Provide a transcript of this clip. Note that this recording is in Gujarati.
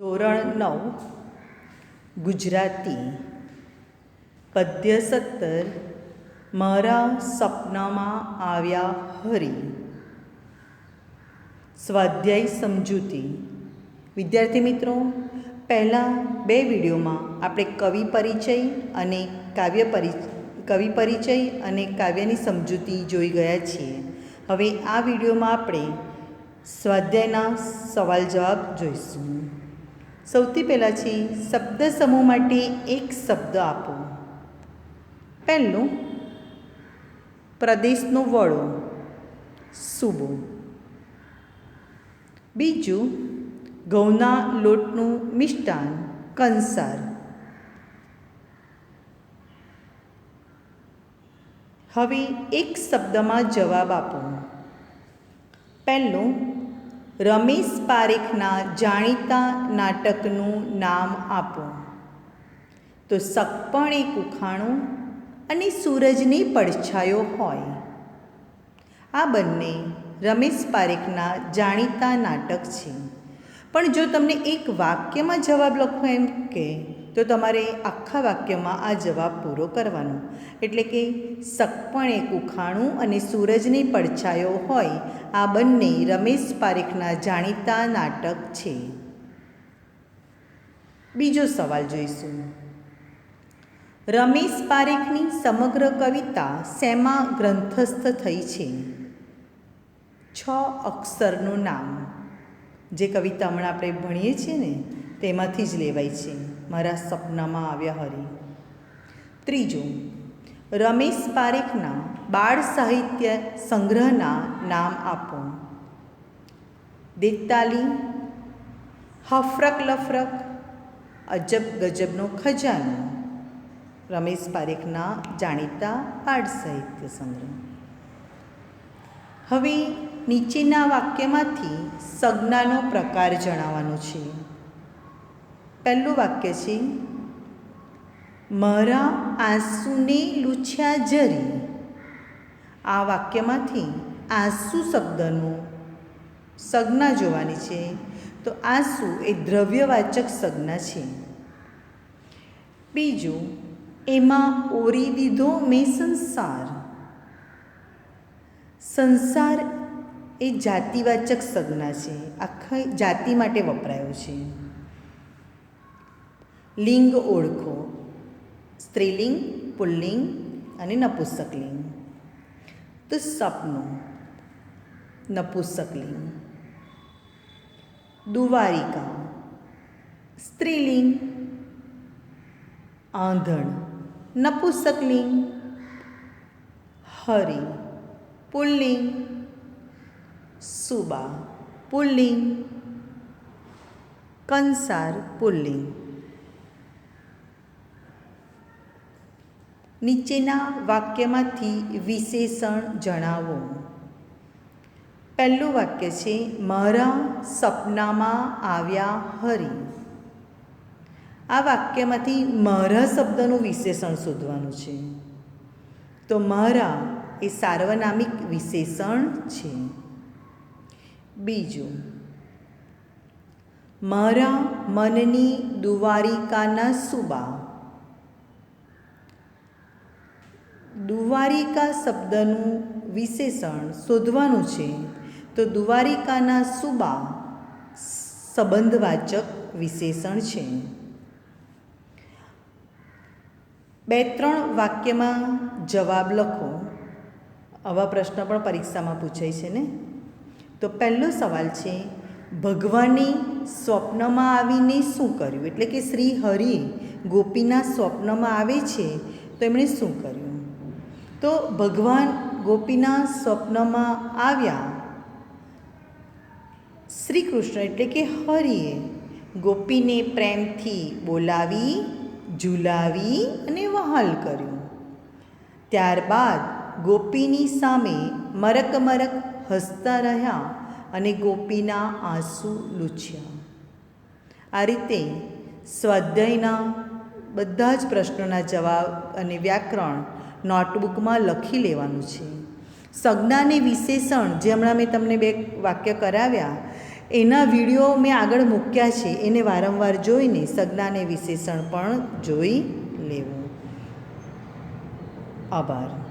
ધોરણ નવ, ગુજરાતી, પદ્ય સત્તર, મારા સપનામાં આવ્યા હરી. સ્વાધ્યાય સમજૂતી. વિદ્યાર્થી મિત્રો, પહેલાં બે વિડીયોમાં આપણે કવિ પરિચય અને કાવ્ય પરિ, કવિ પરિચય અને કાવ્યની સમજૂતી જોઈ ગયા છીએ. હવે આ વિડીયોમાં આપણે સ્વાધ્યાયના સવાલ જવાબ જોઈશું. સૌથી પહેલાં છે શબ્દ સમૂહ માટે એક શબ્દ આપો. પહેલું, પ્રદેશનો વડો, સુબો. બીજું, ઘઉંના લોટનું મિષ્ટાન, કંસાર. હવે એક શબ્દમાં જવાબ આપો. પહેલું રમેશ પારેખના જાણીતા નાટકનું નામ આપો. તો સપણે ઉખાણું અને સૂરજની પડછાયો હોય. આ બંને રમેશ પારેખના જાણીતા નાટક છે. પણ જો તમને એક વાક્યમાં જવાબ લખો એમ કે તો તમારે આખા વાક્યમાં આ જવાબ પૂરો કરવાનો. એટલે કે સગપણ એક ઉખાણું અને સૂરજની પડછાયો હોય, આ બંને રમેશ પારેખના જાણીતા નાટક છે. બીજો સવાલ જોઈશું. રમેશ પારેખની સમગ્ર કવિતા શેમાં ગ્રંથસ્થ થઈ છે? છ અક્ષરનું નામ. જે કવિતા હમણાં આપણે ભણીએ છીએ ને, તેમાંથી જ લેવાય છે. મારા સપનામાં આવ્યા હરી. ત્રીજું, રમેશ પારેખના બાળ સાહિત્ય સંગ્રહના નામ આપો. દેતાલી હફરક લફરક, અજબ ગજબનો ખજાનો. રમેશ પારેખના જાણીતા બાળ સાહિત્ય સંગ્રહ. હવે નીચેના વાક્યમાંથી સંજ્ઞાનો પ્રકાર જણાવવાનો છે. પહેલું વાક્ય છે, મારા આંસુને લૂછ્યા જરી. આ વાક્યમાંથી આંસુ શબ્દનું સંજ્ઞા જોવાની છે. તો આંસુ એ દ્રવ્યવાચક સંજ્ઞા છે. બીજું, એમાં ઓરી દીધો મેં સંસાર. સંસાર એ જાતિવાચક સંજ્ઞા છે. આખા જાતિ માટે વપરાયો છે. લિંગ ઓળખો સ્ત્રીલિંગ પુલ્લિંગ અને નપુસકલિંગ તો સપનું નપુસકલિંગ દુવારિકા સ્ત્રીલિંગ આંધણ નપુસકલિંગ હરિ પુલ્લિંગ સુબા પુલ્લિંગ કંસાર પુલ્લિંગ નીચેના વાક્યમાંથી વિશેષણ જણાવો. પહેલું વાક્ય છે, મારા સપનામાં આવ્યા હરી. આ વાક્યમાંથી મારા શબ્દનું વિશેષણ શોધવાનું છે. તો મારા એ સાર્વનામિક વિશેષણ છે. બીજું, મારા મનની દુવારિકાના સુબા. દુવારિકા શબ્દનું વિશેષણ શોધવાનું છે. તો દુવારિકાના સુબા સંબંધવાચક વિશેષણ છે. બે ત્રણ વાક્યમાં જવાબ લખો. આવા પ્રશ્ન પણ પરીક્ષામાં પૂછાય છે ને? તો પહેલો સવાલ છે ભગવાને સ્વપ્નમાં આવીને શું કર્યું? એટલે કે શ્રી હરિ ગોપીના સ્વપ્નમાં આવે છે, તો એમણે શું કર્યું? તો ભગવાન ગોપીના સ્વપ્નમાં આવ્યા. શ્રી કૃષ્ણ એટલે કે હરિએ ગોપીને પ્રેમથી બોલાવી, ઝુલાવી અને વહાલ કર્યું. ત્યારબાદ ગોપીની સામે મરક મરક હસતા રહ્યા અને ગોપીના આંસુ લૂછ્યા. આ રીતે સ્વાધ્યાયના બધા જ પ્રશ્નોના જવાબ અને વ્યાકરણ નોટબુકમાં લખી લેવાનું છે. સંજ્ઞાને વિશેષણ જે હમણાં મેં તમને બે વાક્ય કરાવ્યા, એના વીડિયો મેં આગળ મૂક્યા છે, એને વારંવાર જોઈને સંજ્ઞાને વિશેષણ પણ જોઈ લેવું. આભાર.